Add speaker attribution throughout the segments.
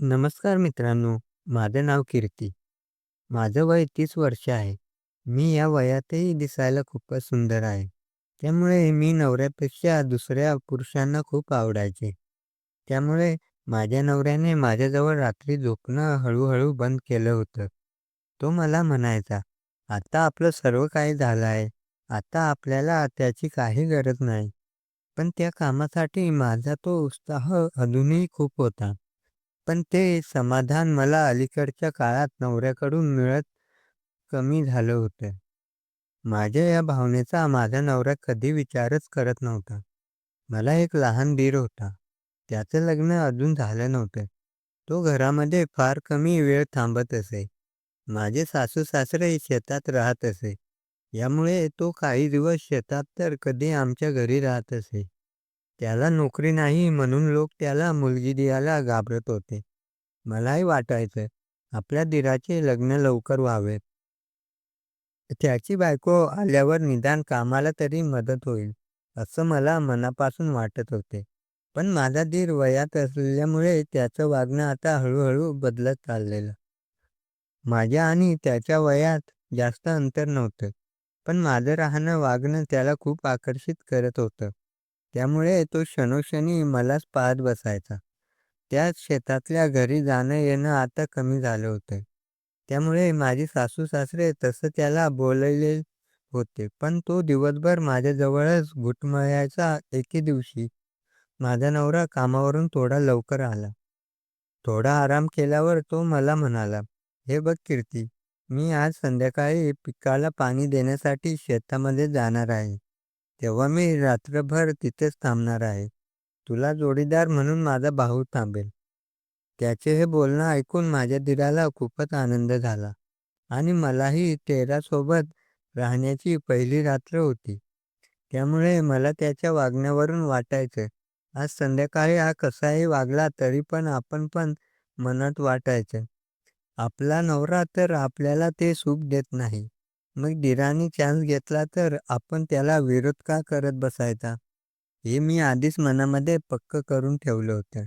Speaker 1: नमस्कार मित्रांनो, माझं नाव कीर्ती. माझं वय तीस वर्ष आहे. मी या वयातही दिसायला खूपच सुंदर आहे. त्यामुळे मी नवऱ्यापेक्षा दुसऱ्या पुरुषांना खूप आवडायचे. त्यामुळे माझ्या नवऱ्याने माझ्याजवळ रात्री झोपणं हळूहळू बंद केलं होतं. तो मला म्हणायचा, "आता आपलं सर्व काही झालं आहे. आता आपल्याला त्याची काही गरज नाही." पण त्या कामासाठी माझा तो उत्साह अजूनही खूप होता. पण ते समाधान मला अलीकडच्या काळात नवऱ्याकडून मिळत कमी झालं होतं. माझ्या या भावनेचा माझा नवरा कधी विचारच करत नव्हता. मला एक लहान दीर होता. त्याचं लग्न अजून झालं नव्हतं. तो घरामध्ये फार कमी वेळ थांबत असे. माझे सासू-सासरे शेतात राहत असे. यामुळे तो काही दिवस शेतात तर कधी आमच्या घरी राहत असे. त्याला नोकरी नाही म्हणून लोक त्याला मुलगी द्यायला घाबरत होते. मलाही वाटायचं, आपल्या दिराचे लग्न लवकर व्हावे. त्याची बायको आल्यावर निदान कामाला तरी मदत होईल, असं मला मनापासून वाटत होते. पण माझा दीर वयात असल्यामुळे त्याचं वागणं आता हळूहळू बदलत चाललेलं. माझ्या आणि त्याच्या वयात जास्त अंतर नव्हतं. पण माझं राहणं, वागणं त्याला खूप आकर्षित करत होतं. त्यामुळे तो क्षणोक्षणी मलाच पाहत बसायचा. त्याच शेतातल्या घरी जाणं-येणं आता कमी झालं होतं. त्यामुळे माझे सासू-सासरे तसं त्याला बोलले होते. पण तो दिवसभर माझ्याजवळच घुटमळायचा. एके दिवशी माझा नवरा कामावरून थोडा लवकर आला. थोडा आराम केल्यावर तो मला म्हणाला, "हे बघ कीर्ती, मी आज संध्याकाळी पिकाला पाणी देण्यासाठी शेतामध्ये जाणार आहे. तेव्हा मी रात्रभर तिथेच थांबणार आहे. तुला जोडीदार म्हणून माझा भाऊ थांबेल." त्याचे हे बोलणं ऐकून माझ्या दिराला खूपच आनंद झाला आणि मलाही तेरासोबत राहण्याची पहिली रात्र होती. त्यामुळे मला त्याच्या वागण्यावरून वाटायचं, आज संध्याकाळी हा कसाही वागला तरी पण आपण पण मनात वाटायचं, आपला नवरा तर आपल्याला ते सुख देत नाही. मग दीराने चान्स घेतला तर आपण त्याला विरोध का करत बसायचा? हे मी आधीच मनामध्ये पक्कं करून ठेवलं होतं.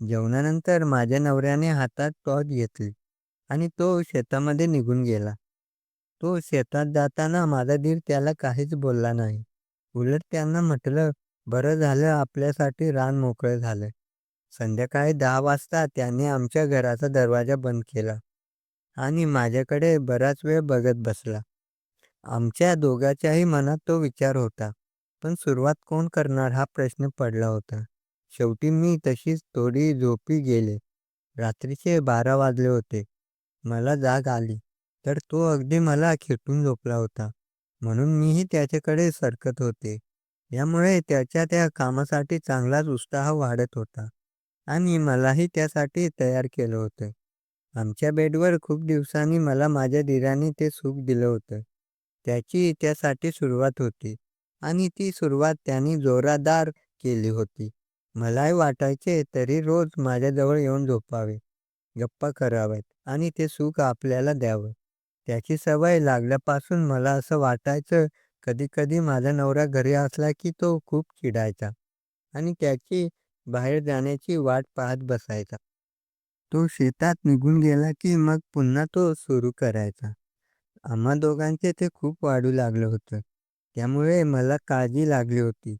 Speaker 1: जेवणानंतर माझ्या नवऱ्याने हातात टॉर्च घेतली आणि तो शेतामध्ये निघून गेला. तो शेतात जाताना माझा दीर त्याला काहीच बोलला नाही. उलट त्यांना म्हटलं, "बरं झालं आपल्यासाठी रान मोकळं झालं." संध्याकाळी दहा वाजता त्याने आमच्या घराचा दरवाजा बंद केला आणि माझ्याकडे बराच वेळ बघत बसला. आमच्या दोघांच्याही मनात तो विचार होता. पण सुरुवात कोण करणार हा प्रश्न पडला होता. शेवटी मी तशीच थोडी झोपी गेले. रात्रीचे बारा वाजले होते. मला जाग आली, तर तो अगदी मला खेटून झोपला होता. म्हणून मीही त्याच्याकडे सरकत होते. यामुळे त्याच्या त्या कामासाठी चांगलाच उत्साह वाढत होता आणि मलाही त्यासाठी तयार केलं होतं. आमच्या बेडवर खूप दिवसांनी मला माझ्या दीराने ते सुख दिलं होतं. त्याची त्यासाठी सुरुवात होती आणि ती सुरुवात त्यांनी जोरादार केली होती. मलाही वाटायचे तरी रोज माझ्याजवळ येऊन झोपावे, गप्पा कराव्यात आणि ते सुख आपल्याला द्यावं. त्याची सवय लागल्यापासून मला असं वाटायचं, कधी-कधी माझा नवरा घरी असला की तो खूप चिडायचा आणि त्याची बाहेर जाण्याची वाट पाहत बसायचा. तो शेतात निघून गेला की मग पुन्हा तो सुरू करायचा. आम्हा दोघांचे ते खूप वाढू लागलं होतं. त्यामुळे मला काळजी लागली होती.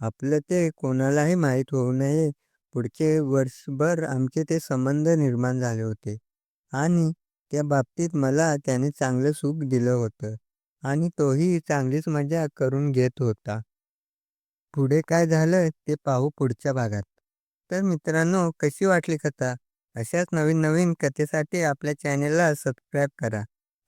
Speaker 1: आपलं ते कोणालाही माहीत होऊ नये. पुढचे वर्षभर आमचे ते संबंध निर्माण झाले होते आणि त्या बाबतीत मला त्याने चांगलं सुख दिलं होतं आणि तोही चांगलीच मजा करून घेत होता. पुढे काय झालं ते पाहू पुढच्या भागात. तर मित्रांनो, कशी वाटली कथा? अशाच नवीन-नवीन कथेसाठी आपल्या चॅनेलला सबस्क्राईब करा